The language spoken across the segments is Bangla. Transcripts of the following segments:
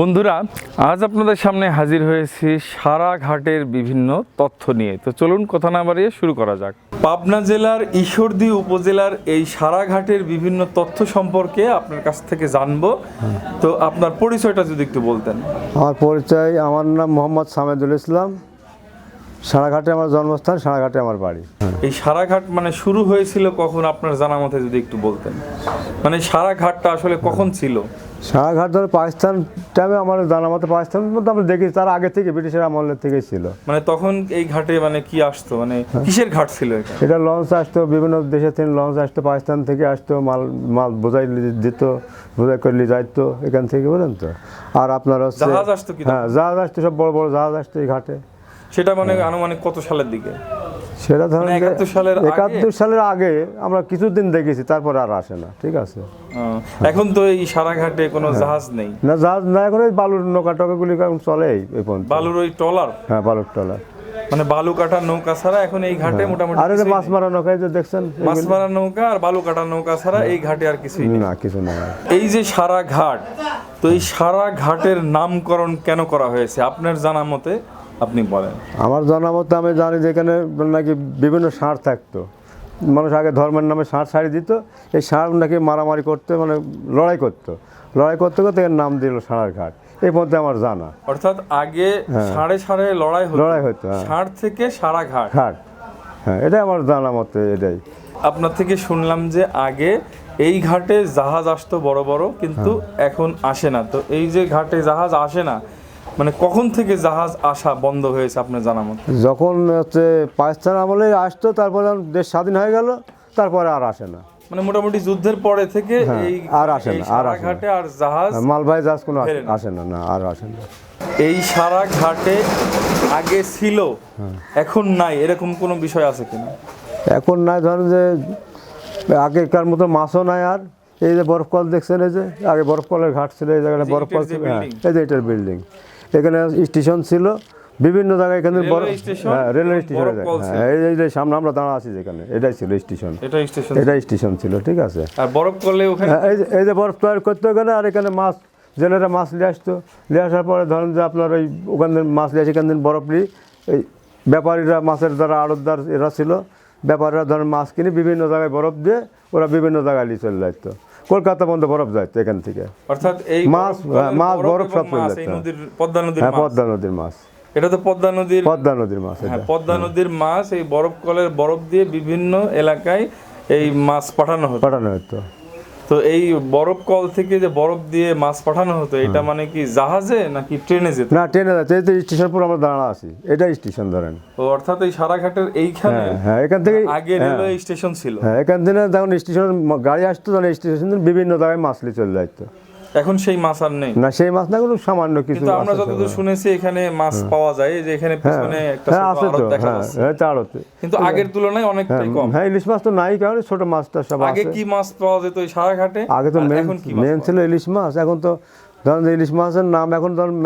বন্ধুরা আজ আপনাদের সামনে হাজির হয়েছি সারা ঘাটের বিভিন্ন তথ্য নিয়ে। তো চলুন কথা না বাড়িয়ে শুরু করা যাক। পাবনা জেলার ঈশ্বরদী উপজেলার এই সারা ঘাটের বিভিন্ন তথ্য সম্পর্কে আপনার কাছ থেকে জানব। তো আপনার পরিচয়টা যদি একটু বলতেন। আমার পরিচয় আমার নাম মোহাম্মদ সামেদুল ইসলাম। সারাঘাটে আমার জন্মস্থান সারাঘাটে আমার বাড়ি। এই সারাঘাট মানে শুরু হয়েছিল কখন? আপনার জানা মতে যদি একটু বলতেন। মানে সারাঘাটটা আসলে কখন ছিল? সারাঘাট ধরে পাকিস্তান টাইমে আমার জানা মতো পাকিস্তান মধ্যে আমরা দেখি তার আগে থেকে ব্রিটিশের আমলের থেকেই ছিল। মানে তখন এই ঘাটে মানে কি আসতো? মানে কিসের ঘাট ছিল এটা? এটা লঞ্চ আসতো বিভিন্ন দেশের থেকে লঞ্চ আসতো পাকিস্তান থেকে আসতো মাল মাল বোঝাই লি- দিত বোঝাই করে নিয়ে যাইতো এখান থেকে বলেন তো? আর আপনার হচ্ছে জাহাজ আসতো কি হ্যাঁ জাহাজ আসতো সব বড় বড় জাহাজ আসতো এই ঘাটে। সেটা মানে আনুমানিক কত সালের দিকে? সেটা ধরেন মানে 71 সালের একাত্তর সালের আগে আমরা কিছুদিন দেখেছি তারপর আর আসে না ঠিক আছে? এখন তো এই সারাঘাটে কোনো জাহাজ নেই। না জাহাজ না এখন ওই বালুর নৌকা টকাগুলি এখন চলে এই পর্যন্ত। বালুর ওই ট্রলার? হ্যাঁ বালুর টলা মানে বালু কাটা নৌকা ছাড়া এখন এই ঘাটে মোটামুটি আর মাছ মারা নৌকায় যে দেখছেন? মাছ মারা নৌকা আর বালু কাটা নৌকা ছাড়া এই ঘাটে আর কিছুই না কিছু না এই যে সারা ঘাট তো এই সারা ঘাটের নামকরণ কেন করা হয়েছে? আপনার জানা মতে আপনি বলেন। আমার জানা মতো আমি জানি যে এখানে নাকি বিভিন্ন ষাঁড় থাকতো। মানুষ আগে ধর্মের নামে ষাঁড় ছাড়ি দিত এই ষাঁড় নাকি মারামারি করতে মানে লড়াই করতো। লড়াই করতে করতে এর নাম দিল ষাঁড়ার ঘাট। এই মধ্যে আমার জানা। অর্থাৎ আগে সাড়ে সাড়ে লড়াই হতো। লড়াই হতো, হ্যাঁ। ষাট থেকে সারা ঘাট। ঘাট। হ্যাঁ এটাই আমার জানা মতে এটাই। আপনার থেকে শুনলাম যে আগে এই ঘাটে জাহাজ আসতো বড় বড় কিন্তু হ্যাঁ। এখন আসে না। তো এই যে ঘাটে জাহাজ আসে না মানে কখন থেকে জাহাজ আসা বন্ধ হয়েছে আপনার জানা মতো? যখন হচ্ছে পাকিস্তান আমলে আসতো তারপরে দেশ স্বাধীন হয়ে গেল তারপরে আর আসে না। মানে মোটামুটি যুদ্ধের পরে থেকে হ্যাঁ, এই আর আসে না, আর ঘাটে আর জাহাজ মালবাহী জাহাজ কোনো আসে- না। না আর আসে না। এই সারা ঘাটে আগে ছিল হ্যাঁ। এখন নাই এরকম কোনো বিষয় আছে কিনা? এখন নাই ধরেন যে আগেকার মতো মাছও নাই আর। এই যে বরফ কল দেখছেন এই যে আগে বরফ কলের ঘাট ছিল এই জায়গাটা বরফ কল ছিল হ্যাঁ এই যে এটার বিল্ডিং এখানে স্টেশন ছিল বিভিন্ন জায়গায় এখানে স্টেশন হ্যাঁ রেলওয়ে স্টেশন। হ্যাঁ এই যে- সামনে আমরা দাঁড়া আছি যেখানে এটাই ছিল স্টেশন। এটা স্টেশন। এটাই স্টেশন ছিল ঠিক আছে। আর বরফ করলে ওখানে হ্যাঁ, এই যে এই যে বরফ তৈরি করতে ওখানে আর এখানে মাছ জেলেরা মাছ নিয়ে আসতো। নিয়ে আসার পরে ধরেন যে আপনার ওই ওখান থেকে মাছ নিয়ে আসে এখান থেকে বরফ নিয়ে। এই ব্যাপারীরা মাছের দ্বারা আড়তদার এরা ছিল ব্যাপারীরা ধরেন মাছ কিনে বিভিন্ন জায়গায় বরফ দিয়ে ওরা বিভিন্ন জায়গায় নিয়ে চলে যাইতো। কলকাতা পর্যন্ত বরফ যাইতো এখান থেকে। অর্থাৎ এই মাছ, হ্যাঁ, মাছ, বরফ সব চলে যায় পদ্মা নদীর হ্যাঁ পদ্মা নদীর মাছ। এটা তো পদ্মা নদীর পদ্মা নদীর মাছ হ্যাঁ পদ্মা নদীর মাছ এই বরফ কলের বরফ দিয়ে বিভিন্ন এলাকায় এই মাছ পাঠানো হতো। পাঠানো হতো। তো এই বরফ কল থেকে যে বরফ দিয়ে মাছ পাঠানো হতো এটা মানে কি জাহাজে নাকি ট্রেনে যেত? না ট্রেনে যাচ্ছে এই স্টেশন পুরো আমরা দাঁড়া আছি এটা স্টেশন ধরেন। ও অর্থাৎ এই সারাঘাটের এইখানে হ্যাঁ হ্যাঁ এখান থেকে আগে হ্যাঁ। রেলওয়ে স্টেশন ছিল। হ্যাঁ এখান থেকে যখন স্টেশন গাড়ি আসতো তখন স্টেশন বিভিন্ন জায়গায় মাছ নিয়ে চলে যাইতো। এখন সেই মাছ আর নেই। না সেই মাছ না কোনো সামান্য কিছু কিন্তু আমরা যতদূর শুনেছি এখানে মাছ পাওয়া যায় যে এখানে হ্যাঁ। পিছনে একটা হ্যাঁ ছোট আড়ত দেখা হ্যাঁ যাচ্ছে। হ্যাঁ আড়তে। কিন্তু আগের তুলনায় অনেকটাই কম। হ্যাঁ ইলিশ মাছ তো নাই কারণ ছোট মাছটা সব আগে কি মাছ পাওয়া যেত ওই সারাঘাটে? আগে তো মেন ছিল ইলিশ মাছ এখন তো ধরেন ইলিশ মাছের নাম এখন ধরেন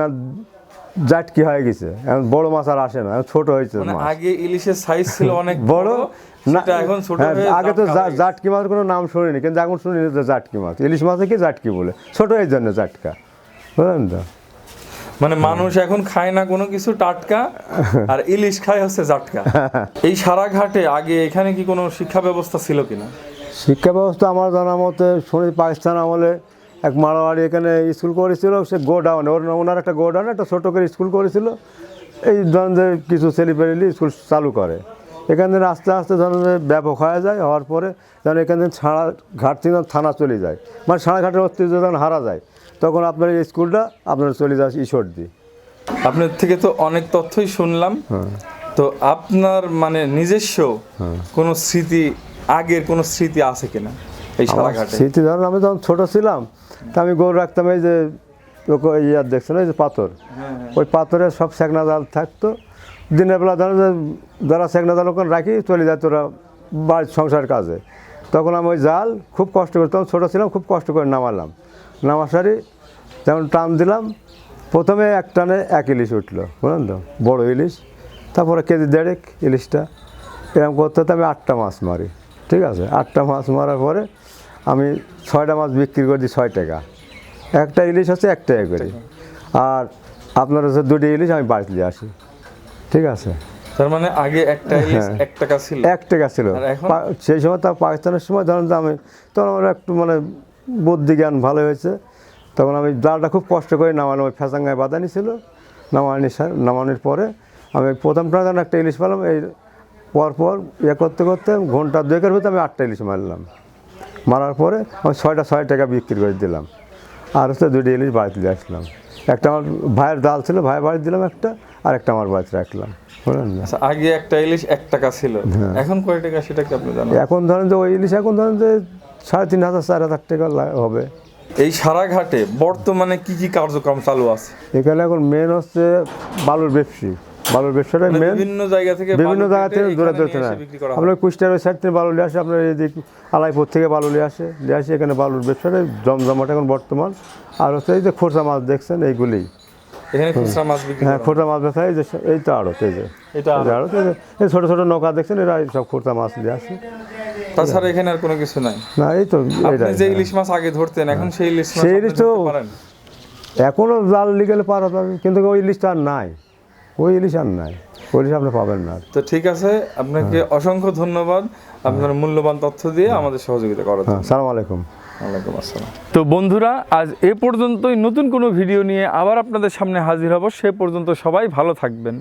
জাটকি হয়ে গেছে? এখন বড় মাছ আর আসে না ছোট হয়েছে মানে আগে ইলিশের সাইজ ছিল অনেক বড়? না এখন ছোট হ্যাঁ, আগে তো জাটকা মাছ কোনো নাম শুনিনি কিন্তু এখন শুনি যে জাটকি মাছ। ইলিশ মাছে কি জাটকি বলে? ছোট এই জন্য জাটকা। বুঝলেন তো? মানে মানুষ এখন খায় না কোনো কিছু টাটকা আর ইলিশ খায় হচ্ছে জাটকা। এই সারাঘাটে আগে এখানে কি কোনো শিক্ষা ব্যবস্থা ছিল কিনা? শিক্ষা ব্যবস্থা আমার জানা মতে শুনি পাকিস্তান আমলে এক মারোয়াড়ি এখানে স্কুল করেছিল সে গোডাউনে ওর ওনার একটা গোডাউনে একটা ছোটো করে স্কুল করেছিল। এই ধরেন যে কিছু ছেলেপেলেলি স্কুল চালু করে। এখান থেকে আস্তে আস্তে ধরেন ব্যাপক হয়ে যায় হওয়ার পরে যেন এখান থেকে ছাড়া ঘাট থেকে থানা চলে যায়। মানে সারাঘাটের অস্তিত্ব যখন হারা যায়। তখন আপনার এই স্কুলটা আপনার চলে যায় ঈশ্বরদী। আপনার থেকে তো অনেক তথ্যই শুনলাম। হ্যাঁ। তো আপনার মানে নিজস্ব কোনো স্মৃতি আগের কোনো স্মৃতি আছে কিনা? এই সারাঘাটে। স্মৃতি ধরেন আমি যখন ছোটো ছিলাম তা আমি গরু রাখতাম এই যে লোক- ইয়ার দেখছেন এই যে পাথর। ওই পাথরে সব সেকনা জাল থাকতো। দিনের বেলা ধরেন যারা সেকনা জাল ওখানে রাখি চলে যায় তোরা বাড়ির সংসার কাজে। তখন আমি ওই জাল খুব কষ্ট করে তখন ছোটো ছিলাম খুব কষ্ট করে নামালাম। নামাসারি যেমন টান দিলাম প্রথমে এক টানে এক ইলিশ উঠল বুঝলেন তো? বড়ো ইলিশ তারপরে কেজি দেড়েক ইলিশটা। এরকম করতে করতে আমি আটটা মাছ মারি। ঠিক আছে? আটটা মাছ মারার পরে আমি ছয়টা মাছ বিক্রি করে দিই ছয় টাকা। একটা ইলিশ হচ্ছে এক টাকা করে। আর আপনার হচ্ছে দুটি ইলিশ আমি বাড়িতে নিয়ে আসি। ঠিক আছে? তার মানে আগে একটা হ্যাঁ। এক টাকা ছিল। এক টাকা ছিল। সেই সময় তা পাকিস্তানের সময় ধরেন যে আমি তখন আমার একটু মানে বুদ্ধি জ্ঞান ভালো হয়েছে। তখন আমি জালটা খুব কষ্ট করে নামানো ওই ফেসাঙ্গায় বাঁধানি ছিল। নামানি নামানোর পরে আমি প্রথমটা যখন একটা ইলিশ পেলাম এই পর পর ইয়ে করতে করতে ঘণ্টা দুয়েকের ভিতরে আমি আটটা ইলিশ মারলাম। মারার পরে আমি ছয়টা ছয় টাকা বিক্রি করে দিলাম। আর হচ্ছে দুটো ইলিশ বাড়িতে দিয়ে আসলাম। একটা আমার ভাইয়ের ডাল ছিল ভাইয়ের বাড়ি দিলাম একটা আর একটা আমার বাড়িতে রাখলাম। বুঝলেন না? আচ্ছা আগে একটা ইলিশ এক টাকা ছিল। হ্যাঁ। এখন কয় টাকা সেটা কি আপনি জানেন? এখন ধরেন যে ওই ইলিশ এখন ধরেন যে সাড়ে তিন হাজার চার হাজার টাকা হবে। এই সারা ঘাটে বর্তমানে কি কি কার্যক্রম চালু আছে? এখানে এখন মেন হচ্ছে বালুর ব্যবসী। বালুর ব্যবসাটাই মানে মেন বিভিন্ন জায়গা থেকে বিভিন্ন জায়গা থেকে দূরে দূরে না আপনার কুষ্টিয়ার ওই সাইড থেকে বালু নিয়ে আসে আপনার এদিক আলাইপুর থেকে বালু নিয়ে আসে নিয়ে আসে এখানে বালুর ব্যবসাটাই জমজমাট এখন বর্তমান। আর হচ্ছে এই যে খোরসা মাছ দেখছেন এইগুলি। এখানে খুচরা মাছ বিক্রি হ্যাঁ খোরসা মাছ ব্যবসা এই যে এই তো আড়ত এই যে। এটা আড়ত। এই ছোটো ছোটো নৌকা দেখছেন এরা সব খোরসা মাছ নিয়ে আসে। তাছাড়া এখানে আর কোনো কিছু নাই। না এই তো আপনি যে ইলিশ মাছ আগে ধরতেন এখন সেই ইলিশ মাছ সেই ইলিশ তো- এখনও জাল লিগেলে পারা যাবে কিন্তু ওই ইলিশটা আর নাই। ওই ইলিশ আর নাই ওই ইলিশ আপনি পাবেন না তো ঠিক আছে আপনাকে অসংখ্য ধন্যবাদ। আপনার মূল্যবান তথ্য দিয়ে আমাদের সহযোগিতা করার জন্য। হ্যাঁ সালাম আলাইকুম। ওয়ালাইকুম আসসালাম। তো বন্ধুরা আজ এ পর্যন্তই। নতুন কোনো ভিডিও নিয়ে আবার আপনাদের সামনে হাজির হব। সে পর্যন্ত সবাই ভালো থাকবেন।